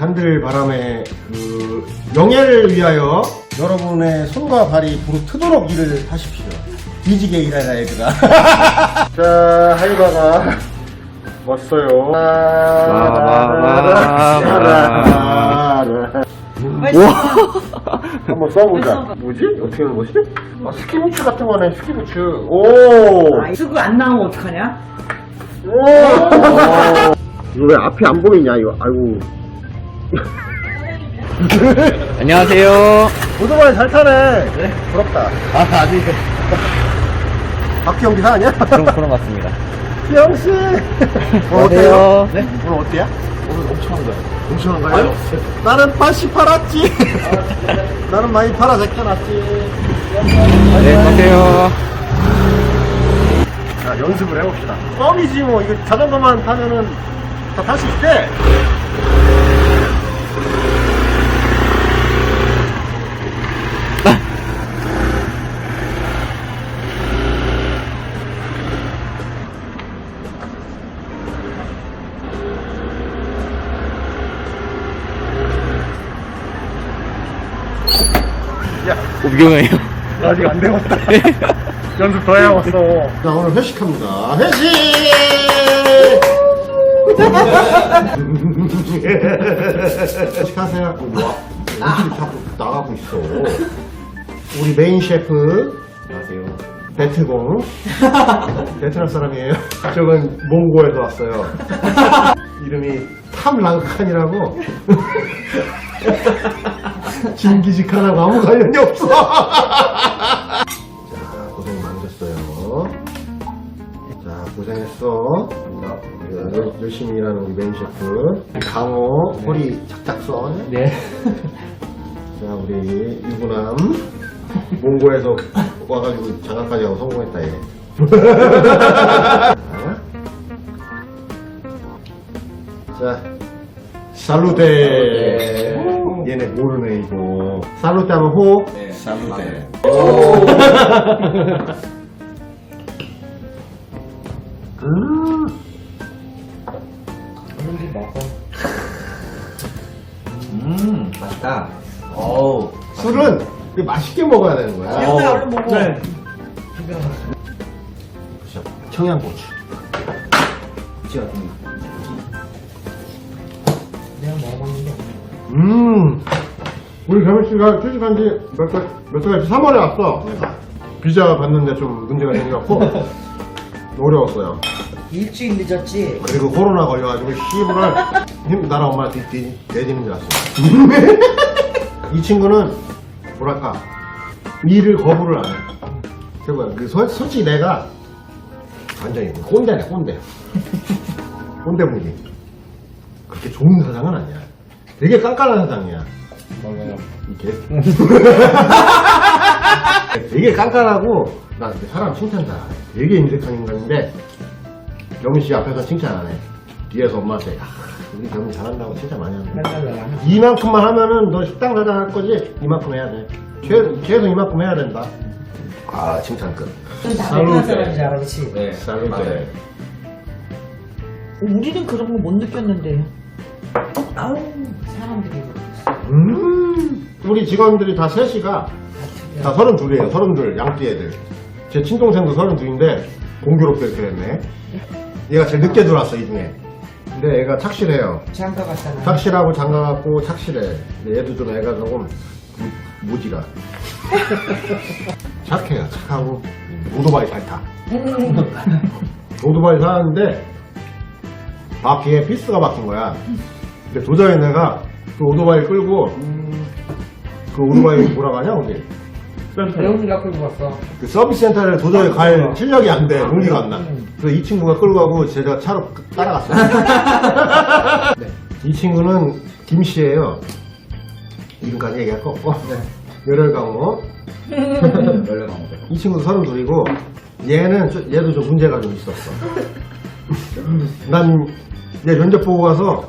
한들 바람에 그 영예를 위하여 여러분의 손과 발이 부르 트도록 일을 하십시오. 뒤지게 일하라 얘들아. 자, 하이바가 왔어요. 한번 써보자. 뭐지? 어떻게 하는 거지? 아, 스키부츠 같은 거네, 스키부츠. 오! 아, 쓰고 안 나오면 어떡하냐? 오! 이거 왜 앞이 안 보이냐, 이거. 아이고. 안녕하세요. 오토바이 잘 타네. 부럽다. 아, 아직 박기영 기사 아니야? 그런, 그런 것 같습니다. 기영씨! 오늘 어때요? 네? 오늘 어때요? 오늘 엄청 한 거예요. 엄청 한가요? 나는 80 팔았지. 나는 많이 팔아 제껴놨지. 네, 안녕하세요. 자, 연습을 해봅시다. 껌이지 뭐. 이거 자전거만 타면은 다 탈 수 있대. 야, 오비경이에요. 아직 안 되었다. 연습 더 해야겠어. 자, 오늘 회식합니다. 회식! 회식하세요. 어, 뭐야? 자꾸 나가고 있어. 우리 메인 셰프, 안녕하세요. 베트공. 베트남 사람이에요. 저건 몽고에서 왔어요. 이름이 탐랑칸이라고. 진기직하나고 아무 관련이 없어. 자, 고생 많으셨어요. 자, 고생했어. 자, 열- 열심히 일하는 우리 메인 셰프. 강호, 허리 착착 써. 네. 자, 우리 유부남. 몽고에서 와가지고 장가까지 하고 성공했다, 얘. 자, 자, 살루테. 얘네 모르네, 이거. 살루테 하면 호. 네, 사무대. 음. 음, 맛있다. 어우. 술은 그 맛있게 먹어야 되는 거야. 야, 얼른 먹어. 네. 자, 청양고추. 그치요, 내가 먹어봤는데. 음. 우리 개민 씨가 취직한 지몇 달, 몇 달이지? 3월에 왔어. 비자 받는데 좀 문제가 생겨갖고 어려웠어요. 일주일 늦었지? 그리고 코로나 걸려가지고 시부를 힘 나라 엄마 뒤뒤 내지는 줄 알았어. 이 친구는 뭐랄까 일을 거부를 안 해. 그리고 그 소- 솔직히 내가 완전히 꼰대네 꼰대. 꼰대 분기. 그렇게 좋은 사장은 아니야. 되게 깐깐한 사장이야. 맞아요. 이게 되게 깐깐하고 나 근데 사람 칭찬 잘해 되게 인색한 인간인데 경민 씨 앞에서 칭찬 안 해 뒤에서 엄마한테 아, 우리 경민 잘한다고 칭찬 많이 하는데 맨날 내가. 이만큼만 하면은 너 식당 사장 할 거지 이만큼 해야 돼 최, 최소 이만큼 해야 된다 아 칭찬 끝다 살루테. 베트남 사람이지 알아, 그치? 네, 살루테 우리는 그런 거 못 느꼈는데. 아우, 사람들이. 음 우리 직원들이 다 셋이가 다 서른 둘이에요 서른 둘 양띠 애들. 제 친동생도 서른 둘인데 공교롭게 이렇게 됐네. 얘가 제일 늦게 들어왔어 이 중에. 근데 얘가 착실해요. 장가 갔잖아. 착실하고 장가갖고 착실해. 근데 얘도 좀 애가 조금 무- 무지라 착해요 착하고. 오토바이 잘 타. 오토바이 타는데 바퀴에 피스가 박힌 거야 근데 도저히 내가 그 오토바이 끌고 그 오토바이 뭐라고 하냐 거기 배웅이가 끌고 갔어. 그 서비스 센터를 도저히 갈 실력이 안 돼. 용기가 안 나. 그래서 이 친구가 끌고 가고 제가 차로 따라갔어요. 네. 이 친구는 김 씨예요. 이름까지 얘기할 거 없고. 열혈강호. 안 오세요. 이 친구도 서른 둘이고 얘는 좀- 얘도 좀 문제가 좀 있었어. 난내 면접 보고 가서?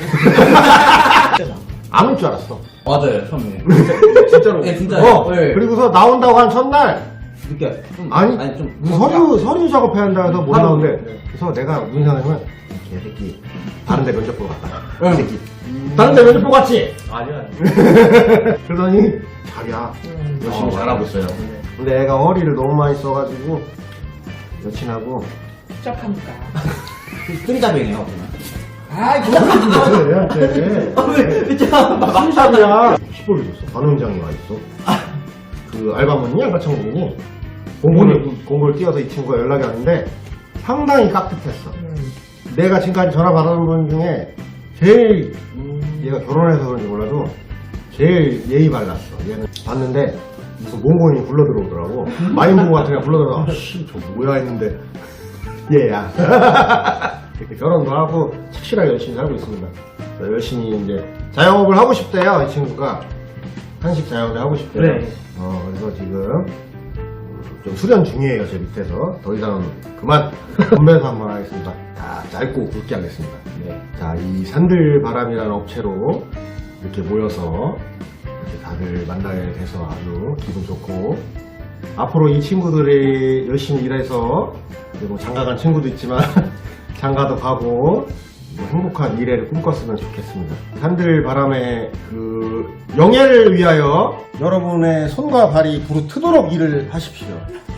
안 올 줄 알았어. 맞아요, 처음에. 진짜로. 네, 진짜요. 어, 네. 그리고서 나온다고 한 첫날 느껴요. 좀, 아니, 아니 좀 무슨 서류, 서류 작업해야 한다 해서 못 바로, 나오는데. 네. 그래서 내가 무슨 생각하냐면, 이 개새끼, 다른 데 면접 보러 갔다. 응. 이 새끼. 다른 데 면접 보고 갔지? 아니야. 그러더니, 자기야, 음. 열심히 어, 잘하고. 있어요. 근데 애가 허리를 너무 많이 써가지고, 여친하고, 복잡합니까? 끈잡이네요. 그냥. 아, 그거 얘한테. 아, 왜? 참, 막 막샵이야. 10을 줬어. 반원장이 와 있어. 그 알바몬이 양가청국인이 공고를, 공고를 띄워서 이 친구가 연락이 왔는데 상당히 깍듯했어. 음. 내가 지금까지 전화 받아본 분 중에 제일 얘가 결혼해서 그런지 몰라도 제일 예의 발랐어. 얘는 봤는데 무슨 몽고인이 굴러 들어오더라고. 마인부 같은 애가 굴러 들어와. 아씨, 저 뭐야 했는데 얘야. 이렇게 결혼도 하고 착실하게 열심히 살고 있습니다. 그래서 열심히 이제 자영업을 하고 싶대요, 이 친구가. 한식 자영업을 하고 싶대요. 네. 어, 그래서 지금 음, 좀 수련 중이에요, 제 밑에서. 더 이상은 그만 건배사 한번 하겠습니다. 자, 짧고 굵게 하겠습니다. 네. 자, 이 산들바람이라는 업체로 이렇게 모여서 이렇게 다들 만나게 돼서 아주 기분 좋고 앞으로 이 친구들이 열심히 일해서 그리고 장가간 친구도 있지만 장가도 가고 뭐 행복한 미래를 꿈꿨으면 좋겠습니다. 산들 바람의 그 영예를 위하여 여러분의 손과 발이 부르 트도록 일을 하십시오.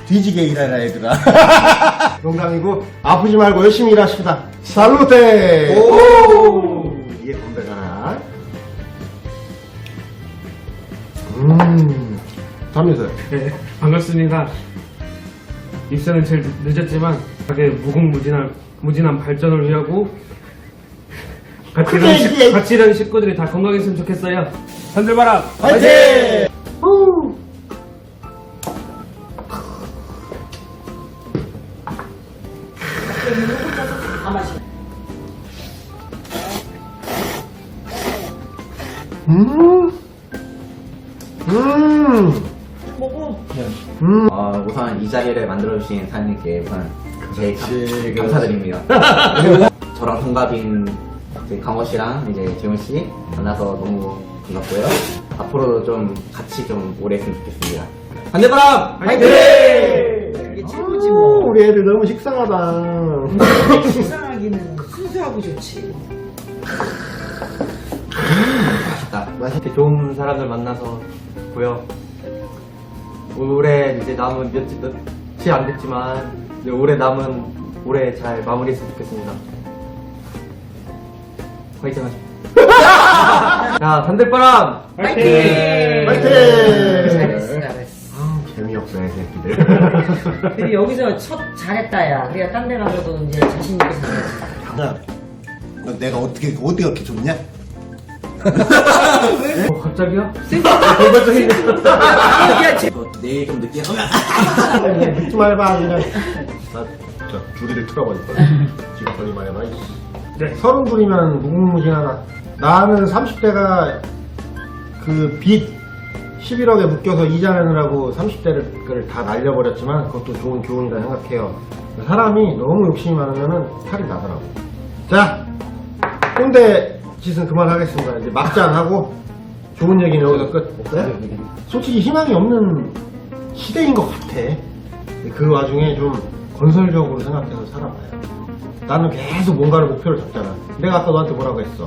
뒤지게 일해라 얘들아. 농담이고 아프지 말고 열심히 일하십시다. 살루테. 오! 이게 건배가라. 음. 담이세요. 네, 반갑습니다. 입사는 제일 늦- 늦었지만 가게 무궁무진한 무진한 발전을 위하고 같이 일하는, 식, 같이 일하는 식구들이 다 건강했으면 좋겠어요. 산들바람 화이팅! 후! 음. 음. 음. 어, 우선 이 자리를 만들어주신 사장님께 우선 제 그렇지, 감, 사드립니다 저랑 동갑인 강호 씨랑 이제 재훈 씨 만나서 너무 반갑고요. 앞으로도 좀 같이 좀 오래 했으면 좋겠습니다. 반대바람! 화이팅! 이게 최고지 오, 뭐. 우리 애들 너무 식상하다. 식상하기는 순수하고 좋지. 맛있다. 맛있게 좋은 사람들 만나서 고요. 올해 이제 남은 몇, 며칠 안 됐지만 이제 올해 남은 올해 잘 마무리했으면 좋겠습니다. 화이팅 하자. 자, 반대바람! 파이팅! 화이팅! 잘했어, 잘했어. 아, 재미없어, 이 새끼들. 근데 여기서 첫 잘했다, 야. 그래야 딴 데 가서도 이제 자신 있게 살았지. 야, 너 내가 어떻게, 어디가 그렇게 좋냐? 어, 갑자기요? 야, 쟤. 저 내일 좀 늦게 하면 듣지 말봐, 그냥. 나, 저, 줄이를 틀어버릴 거야. 지금 거리 말해봐, 이씨. 네. 서른 둘이면 무궁무진하다. 나는 30대가 그 빚 11억에 묶여서 이자 내느라고 30대를 다 날려버렸지만 그것도 좋은 교훈이라 생각해요. 사람이 너무 욕심이 많으면 탈이 나더라고. 자, 꼰대 짓은 그만하겠습니다. 이제 막잔하고 좋은 얘기는 여기서 끝. 네? 솔직히 희망이 없는 시대인 것 같아. 그 와중에 좀 건설적으로 생각해서 살아봐요. 나는 계속 뭔가를 목표를 잡잖아. 내가 아까 너한테 뭐라고 했어?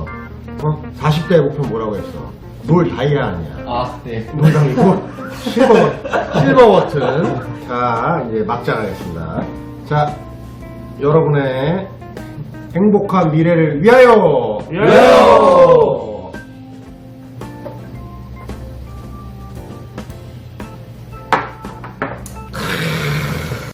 어? 40대 목표 뭐라고 했어? 뭘 다이아 아니야. 아, 네. 농담이고 실버 실버 버튼. 자 이제 막장하겠습니다. 자 여러분의 행복한 미래를 위하여! 위하여!